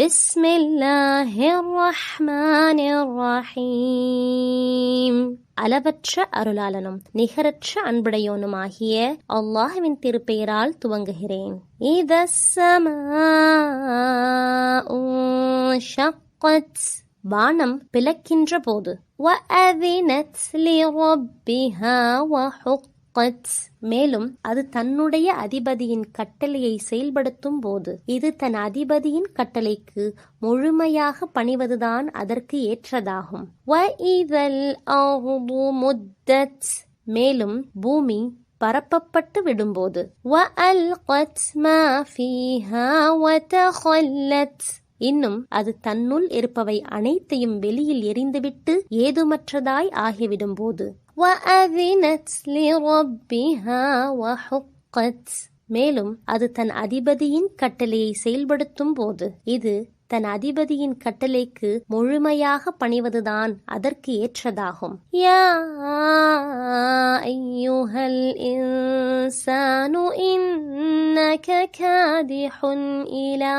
بسم الله الرحمن الرحيم அளவற்ற அருளாளனும் நிகரற்ற அன்புடையோனுமாகிய அல்லாஹுவின் திருப்பெயரால் துவங்குகிறேன் இதஸ்ஸமாஉ வானம் பிளக்கின்ற போது وَأَذِنَتْ لِرَبِّهَا وَحُقَّتْ கொட்ஸ் மேலும் அது தன்னுடைய அதிபதியின் கட்டளையை செயல்படுத்தும் போது இது தன் அதிபதியின் கட்டளைக்கு முழுமையாக பணிவதுதான் அதற்கு ஏற்றதாகும். மேலும் பூமி பரப்பப்பட்டு விடும்போது இன்னும் அது தன்னுள் இருப்பவை அனைத்தையும் வெளியில் எரிந்துவிட்டு ஏதுமற்றதாய் ஆகிவிடும் போது وَأَذِنَتْ لِرَبِّهَا وَحُقَّتْ மேலும் அது தன் அதிபதியின் கட்டளையை செயல்படுத்தும் போது இது தன் அதிபதியின் கட்டளைக்கு முழுமையாக பணிவதுதான் அதற்கு ஏற்றதாகும் யா ஐயுஹல் இன்சானு இன்னக காதிஹுன் இலா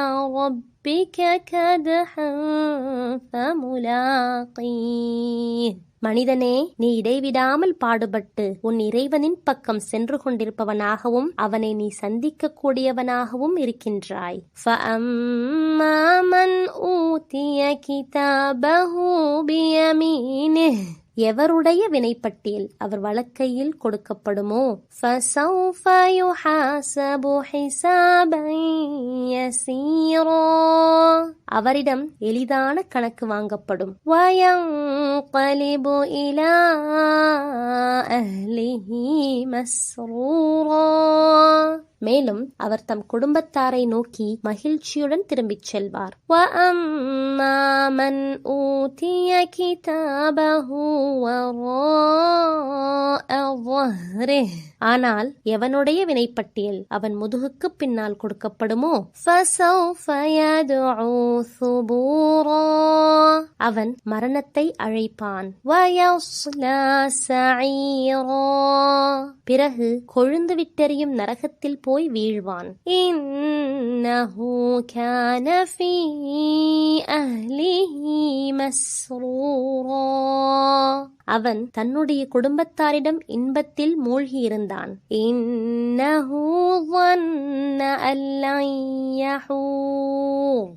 ربك كدحا فملاقيه மனிதனே நீ இடைவிடாமல் பாடுபட்டு உன் இறைவனின் பக்கம் சென்று கொண்டிருப்பவனாகவும் அவனை நீ சந்திக்க கூடியவனாகவும் இருக்கின்றாய் فَأَمَّا مَنْ أُوتِيَ كِتَابَهُ بِيَمِينِهِ எவருடைய வினைப்பட்டியல் அவர் வழக்கையில் கொடுக்கப்படுமோ? அவரிடம் எளிதான கணக்கு வாங்கப்படும். மேலும் அவர் தம் குடும்பத்தாரை நோக்கி மகிழ்ச்சியுடன் திரும்பிச் செல்வார். ஆனால் எவனுடைய வினைப்பட்டியல் அவன் முதுகுக்கு பின்னால் கொடுக்கப்படுமோ? அவன் மரணத்தை அழைப்பான். பிறகு கொழுந்து விட்டெறியும் நரகத்தில் போய் வீழ்வான். இன்னஹு كان في أهله مسرورا. அவன் தன்னுடைய குடும்பத்தாரிடம் இன்பத்தில் மூழ்கியிருந்தான்.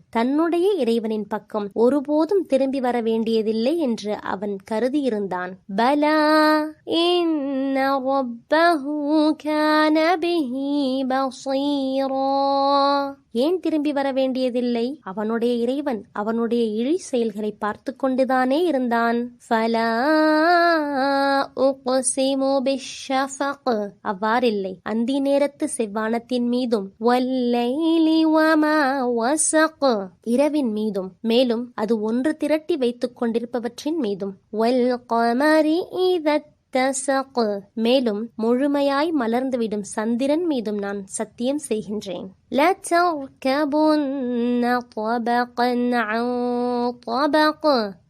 தன்னுடைய இறைவனின் பக்கம் ஒருபோதும் திரும்பி வர வேண்டியதில்லை என்று அவன் கருதியிருந்தான். பலா ஏன் திரும்பி வர வேண்டியதில்லை? அவனுடைய இறைவன் அவனுடைய இழி செயல்களை பார்த்து கொண்டுதானே இருந்தான். ஃபலா உக்ஸிமு பிஷ்ஷஃபக். அவ்வாறில்லை. அந்தி நேரத்து செவ்வானத்தின் மீதும் வல்லைலி வமா வஸக் இரவின் மீதும். மேலும் அது ஒன்று திரட்டி வைத்துக் கொண்டிருப்பவற்றின் மீதும். வல் கமரி இதத் தசக் மேலும் முழுமையாய் மலர்ந்துவிடும் சந்திரன் மீதும் நான் சத்தியம் செய்கின்றேன்.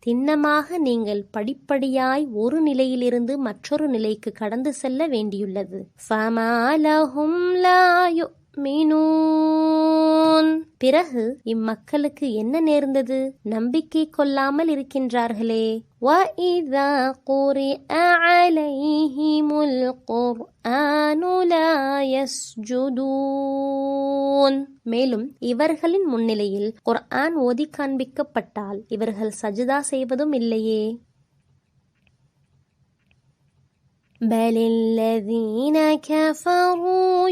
திண்ணமாக நீங்கள் படிப்படியாய் ஒரு நிலையிலிருந்து மற்றொரு நிலைக்கு கடந்து செல்ல வேண்டியுள்ளது. فَمَا لَهُمْ لَا يُؤْمِنُونَ பிறகு இம்மக்களுக்கு என்ன நேர்ந்தது நம்பிக்கை கொள்ளாமல் இருக்கின்றார்களே وَإِذَا قُرِئَ عَلَيْهِمُ الْقُرْآنُ لَا يَسْجُدُونَ மேலும் இவர்களின் முன்னிலையில் குர்ஆன் ஓதி காண்பிக்கப்பட்டால் இவர்கள் சஜிதா செய்வதும் இல்லையே بل الذين كفروا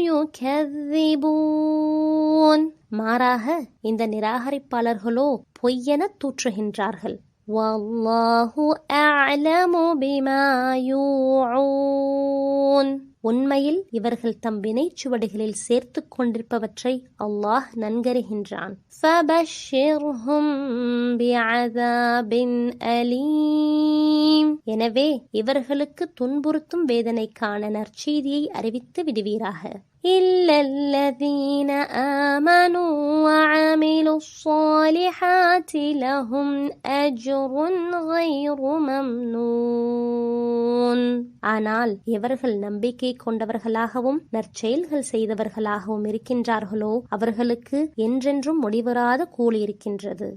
يكذبون மாறாக இந்த நிராகரிப்பாளர்களோ பொய்யென தூற்றுகின்றார்கள் والله أعلم بما يوعون உண்மையில் இவர்கள் தம் வினைச்சுவடிகளில் சேர்த்துக் கொண்டிருப்பவற்றை அல்லாஹ் நன்கறிகின்றான் فَبَشِّرْهُم بِعَذَابٍ أَلِيمٍ எனவே இவர்களுக்கு துன்புறுத்தும் வேதனைக்கான நற்செய்தியை அறிவித்து விடுவீராக إلا الذين آمنوا وعملوا الصالحات لهم أجر غير ممنون ஆனால் எவர்கள் நம்பிக்கை கொண்டவர்களாகவும் நற்செயல்கள் செய்தவர்களாகவும் இருக்கின்றார்களோ அவர்களுக்கு என்றென்றும் முடிவராத கூலி இருக்கின்றது